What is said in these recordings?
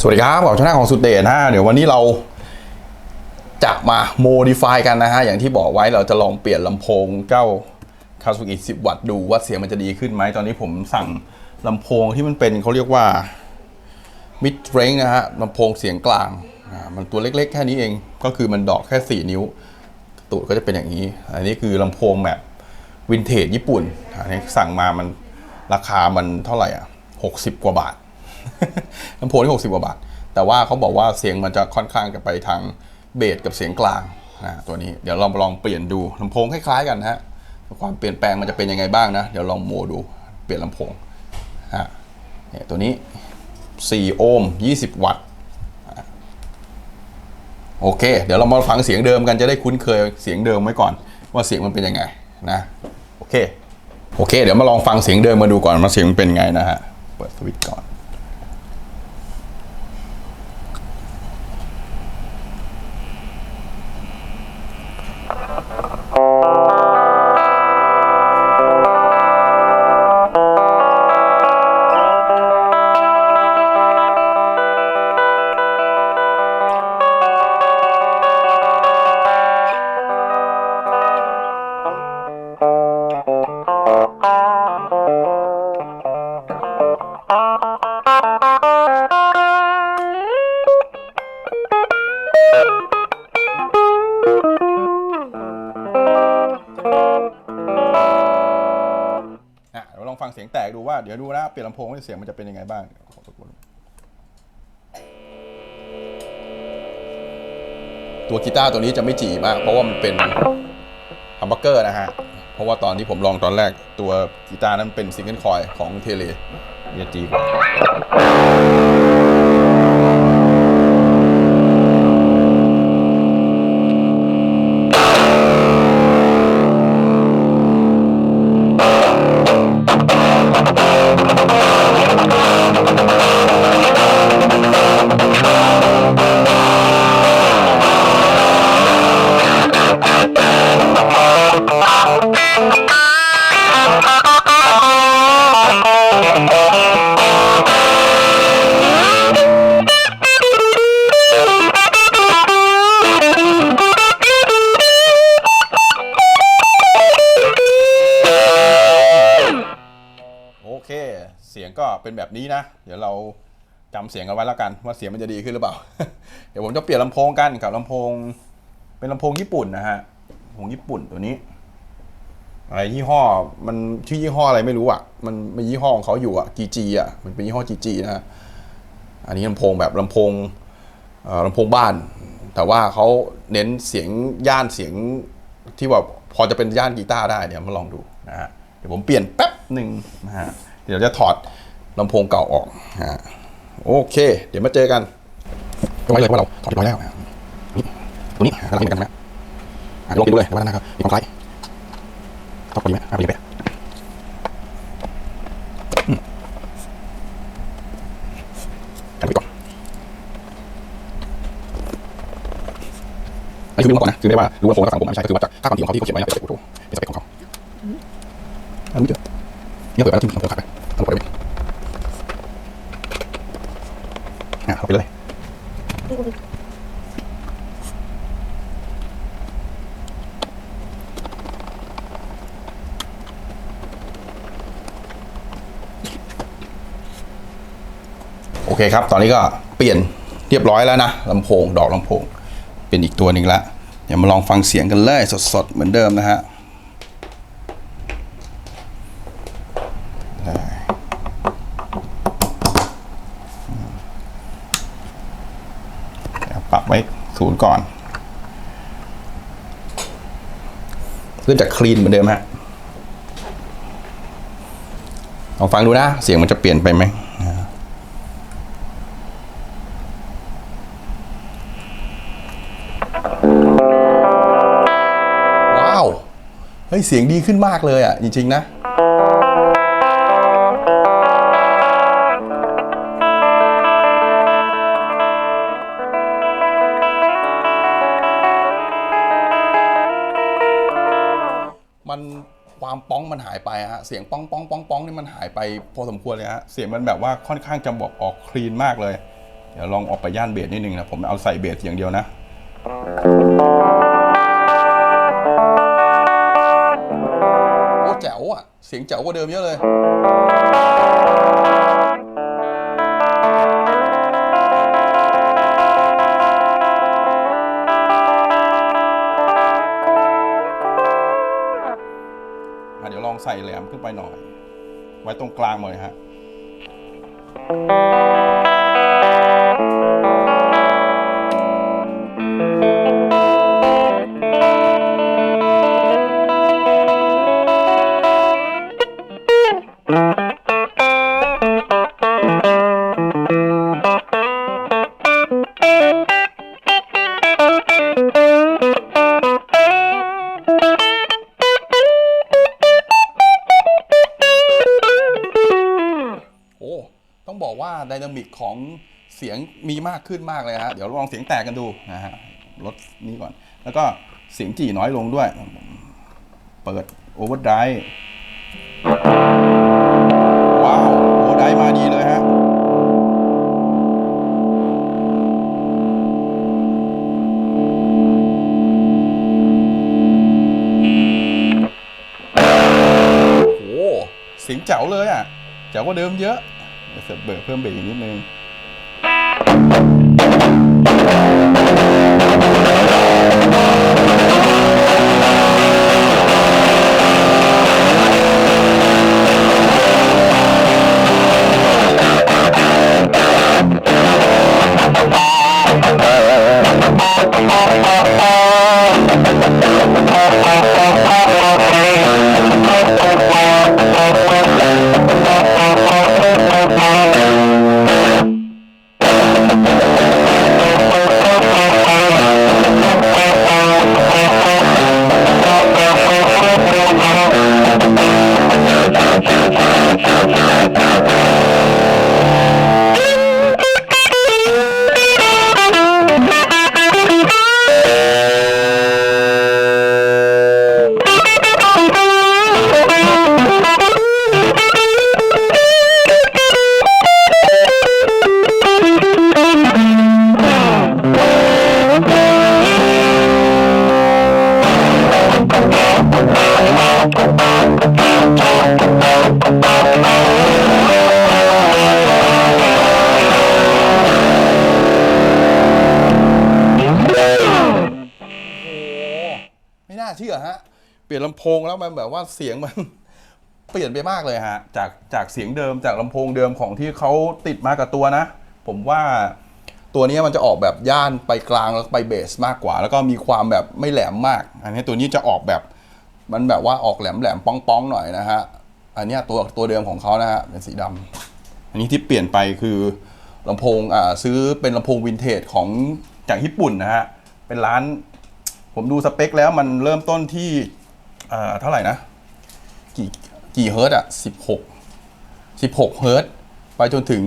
สวัสดีครับผมชนะของสุดเดชนะฮะเดี๋ยววันนี้เราจะมาโมดิฟายกันนะฮะ อย่างที่บอกไว้เราจะลองเปลี่ยนลำโพงเจ้าคาสุกิ10 วัตต์ดูว่าเสียงมันจะดีขึ้นไหม ตอนนี้ผมสั่งลำโพงที่มันเป็นเขาเรียกว่ามิดเรนนะฮะลำโพงเสียงกลางมันตัวเล็กๆ แค่นี้เองก็คือมันดอกแค่ 4 นิ้ว ตูดก็จะเป็นอย่างนี้ อันนี้คือลำโพงแบบวินเทจญี่ปุ่นอันนี้สั่งมามันราคามันเท่าไหร่อะ60 กว่าบาท ลำโพงที่60กว่าบาท แต่ว่าเขาบอกว่าเสียงมันจะค่อนข้างจะไปทางเบสกับเสียงกลางนะตัวนี้เดี๋ยวเราลองเปลี่ยนดูลำโพงคล้ายๆกันนะฮะความเปลี่ยนแปลงมันจะเป็นยังไงบ้างนะ เดี๋ยวลองโมดูเปลี่ยนลำโพงฮะเนี่ยตัวนี้ 4 โอห์ม20 วัตต์โอเค เดี๋ยวเรามาฟังเสียงเดิมกันจะได้คุ้นเคยเสียงเดิมไว้ก่อน ว่าเสียงมันเป็นยังไงนะโอเคโอเค เดี๋ยวมาลองฟังเสียงเดิมมาดูก่อนว่าเสียงมันเป็นไงนะฮะเปิดสวิตช์ก่อน เดี๋ยวดูนะเปลี่ยนลำโพงเสียงมันจะเป็นยังไงบ้างขอตกลตัวกีตาร์ตัวนี้จะไม่จีมาก เพราะว่ามันเป็นฮัมเบอร์เกอร์นะฮะ เพราะว่าตอนที่ผมลองตอนแรกตัวกีตาร์นั้นเป็นซิงเกิลคอยของเทเลเนี่ยจีกว่า เสียงก็เป็นแบบนี้นะ เดี๋ยวเราจำเสียงกันไว้แล้วกันว่าเสียงมันจะดีขึ้นหรือเปล่า เดี๋ยวผมจะเปลี่ยนลำโพงกันกับลำโพง เป็นลำโพงญี่ปุ่นนะฮะลำโพงญี่ปุ่นตัวนี้อะไรยี่ห้อมันชื่อยี่ห้ออะไรไม่รู้อะ มันมันยี่ห้อของเขาอยู่อะ GG อะมันเป็นยี่ห้อ GG นะฮะอันนี้ลำโพงแบบลำโพงลำโพงบ้าน แต่ว่าเขาเน้นเสียงย่านเสียงที่แบบพอจะเป็นย่านกีตาร์ได้เดี๋ยวมาลองดูนะฮะเดี๋ยวผมเปลี่ยนแป๊บหนึ่งนะฮะเดี๋ยวจะถอด ลำโพงเก่าออกนะฮะโอเค เดี๋ยวมาเจอกันก็ไว้เลยว่าเราถอดเรียบร้อยแล้วนี่ตัวนี้กำลังเห็นกันนะอะลองกินดูเลยเดี๋ยวว่านะครับมีความคล้ายต้องกินไหมอะไปเลยไปอืมกันไปก่อนอันนี้คือไม่รู้มาก่อนนะคือได้ว่ารู้ว่าโฟนกับฝั่งผมไม่ใช่ก็คือว่าจากค่าความถี่ของเขาที่เขาเขียนไว้นะเป็นสเปคโอ้โหเป็นสเปคของเขาอันนี้เจอเนี่ยเปิดไปแล้วทิ้งเปิดขาดไปต้องปล่อยไปอะเอาไปเลย โอ เคครับ ตอนนี้ก็เปลี่ยนเรียบร้อยแล้วนะลำโพงดอกลำโพง เป็นอีกตัวหนึ่งละเดี๋ยวมาลองฟังเสียงกันเลยสดๆ เหมือนเดิมนะฮะได้เดี๋ยวปรับไว้ศูนย์ก่อนเริ่มจากคลีนเหมือนเดิมฮะลองฟังดูนะ เสียงมันจะเปลี่ยนไปไหม เฮ้ยเสียงดีขึ้นมากเลยอะ จริง ๆ นะมันความป้องมันหายไปฮะเสียงป้องป้องป้องป้องนี่มันหายไปพอสมควรเลยฮะเสียงมันแบบว่าค่อนข้างจะบอกออกคลีนมากเลย เดี๋ยวลองออกไปย่านเบสนิดนึงนะผมเอาใส่เบสอย่างเดียวนะ เสียงเจ๋วกว่าเดิมเยอะเลย อะเดี๋ยวลองใส่แหลมขึ้นไปหน่อย ไว้ตรงกลางเลยฮะ ต้องบอกว่าไดนามิกของเสียงมีมากขึ้นมากเลยฮะ เดี๋ยวลองเสียงแตกกันดูนะฮะลดนี้ก่อน แล้วก็เสียงจี่น้อยลงด้วย เปิดโอเวอร์ไดว้าวโอเวอร์ไดมาดีเลยฮะโอ้เสียงแจ๋วเลยอะแจ๋วกว่าเดิมเยอะ เสริมเบอร์เพิ่มเบรกอีกนิดนึง เชื่อฮะ เปลี่ยนลำโพงแล้วมันแบบว่าเสียงมัน เปลี่ยนไปมากเลยฮะ จากจากเสียงเดิมจากลำโพงเดิมของที่เขาติดมากับตัวนะ ผมว่าตัวนี้มันจะออกแบบย่านไปกลางแล้วไปเบสมากกว่า แล้วก็มีความแบบไม่แหลมมาก อันนี้ตัวนี้จะออกแบบมันแบบว่าออกแหลมแหลมๆป้องๆหน่อยนะฮะ อันนี้ตัวตัวเดิมของเขานะฮะเป็นสีดำอันนี้ที่เปลี่ยนไปคือลำโพงอ่าซื้อเป็นลำโพงวินเทจของจากญี่ปุ่นนะฮะ เป็นร้าน ผมดูสเปคแล้วมันเริ่มต้นที่เท่าไหร่นะ กี่กี่เฮิร์ตซ์อะสิบหกสิบหกเฮิร์ตไปจนถึง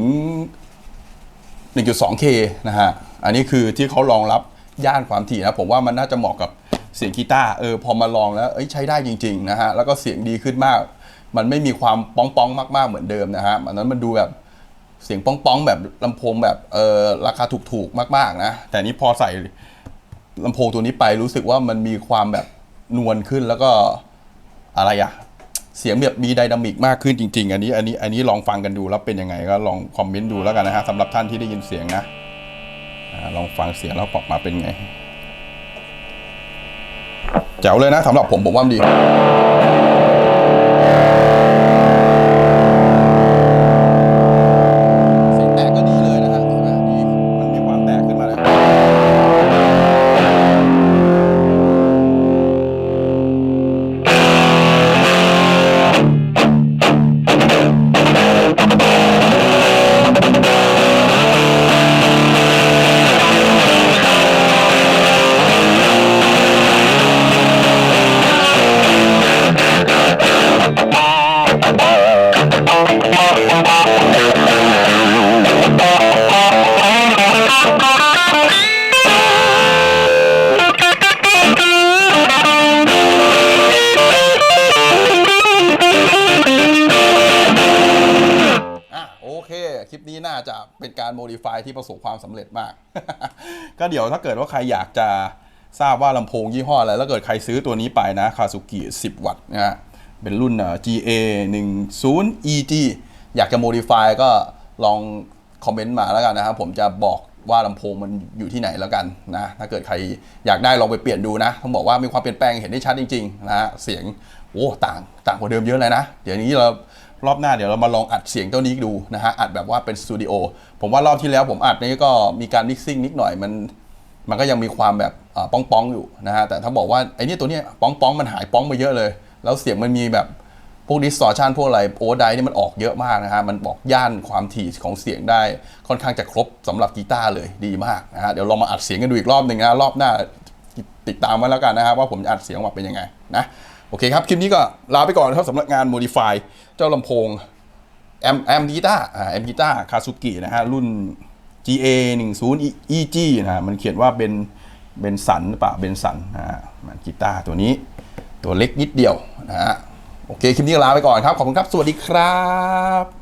1.2K นะฮะ อันนี้คือที่เขารองรับย่านความถี่นะ ผมว่ามันน่าจะเหมาะกับเสียงกีตาร์เออพอมาลองแล้วเอ้ยใช้ได้จริงๆนะฮะ แล้วก็เสียงดีขึ้นมาก มันไม่มีความป้องๆมากๆเหมือนเดิมนะฮะอันนั้นมันดูแบบเสียงป้องๆแบบลำโพงแบบเออราคาถูกๆมาก ๆ นะ แต่นี้พอใส่ ลำโพงตัวนี้ไปรู้สึกว่ามันมีความแบบนวลขึ้นแล้วก็อะไรอะเสียงแบบมีไดนามิกมากขึ้นจริง ๆ อันนี้อันนี้อันนี้ลองฟังกันดูแล้วเป็นยังไงก็ลองคอมเมนต์ดูแล้วกันนะฮะสำหรับท่านที่ได้ยินเสียงนะอ่าลองฟังเสียงแล้วออกมาเป็นไงแจ๋วเลยนะสำหรับผมผมว่ามันดี โมดิฟายที่ประสบความสำเร็จมาก ก็เดี๋ยวถ้าเกิดว่าใครอยากจะทราบว่าลำโพงยี่ห้ออะไรแล้วเกิดใครซื้อตัวนี้ไปนะคาซูกิ10 วัตต์นะฮะเป็นรุ่น GA 10 EG อยากจะ modify ก็ลองคอมเมนต์มาแล้วกันนะครับผมจะบอกว่าลำโพงมันอยู่ที่ไหนแล้วกันนะถ้าเกิดใครอยากได้ลองไปเปลี่ยนดูนะต้องบอกว่ามีความเปลี่ยนแปลงเห็นได้ชัดจริงๆนะฮะเสียงโอ้ต่างต่างกว่าเดิมเยอะเลยนะ เดี๋ยวนี้เรา รอบหน้าเดี๋ยวเรามาลองอัดเสียงเจ้านี้ดูนะฮะอัดแบบว่าเป็นสตูดิโอผมว่ารอบที่แล้วผมอัดนี่ก็มีการมิกซิ่งนิดหน่อยมันมันก็ยังมีความแบบป้องป้องๆอยู่นะฮะแต่ถ้าบอกว่าไอ้นี่ตัวนี้ป้องป้องๆมันหายป้องไปเยอะเลย แล้วเสียงมันมีแบบพวกดิส t อ r ชันพวกอะไรโอเวอร์ไดนี่มันออกเยอะมากนะฮะมันบอกย่านความถี่ของเสียงได้ค่อนข้างจะครบสำหรับกีตาร์เลยดีมากนะฮะเดี๋ยวเรามาอัดเสียงกันดูอีกรอบหนึ่งนะรอบหน้าติดตามไว้แล้วกันนะครับว่าผมจะอัดเสียงออกมาเป็นยังไงนะ โอเคครับ คลิปนี้ก็ลาไปก่อนนะครับสำหรับงาน Modify เจ้าลำโพงแอมแอมกีตาอ่าแอมกีตาคาซุกินะฮะ รุ่น GA 1 0 EG นะฮะมันเขียนว่าเป็นเบนสันหรือเปล่าเบนสันนะฮะมันกีตาร์ตัวนี้ตัวเล็กนิดเดียวนะฮะโอเค คลิปนี้ก็ลาไปก่อนครับ ขอบคุณครับ สวัสดีครับ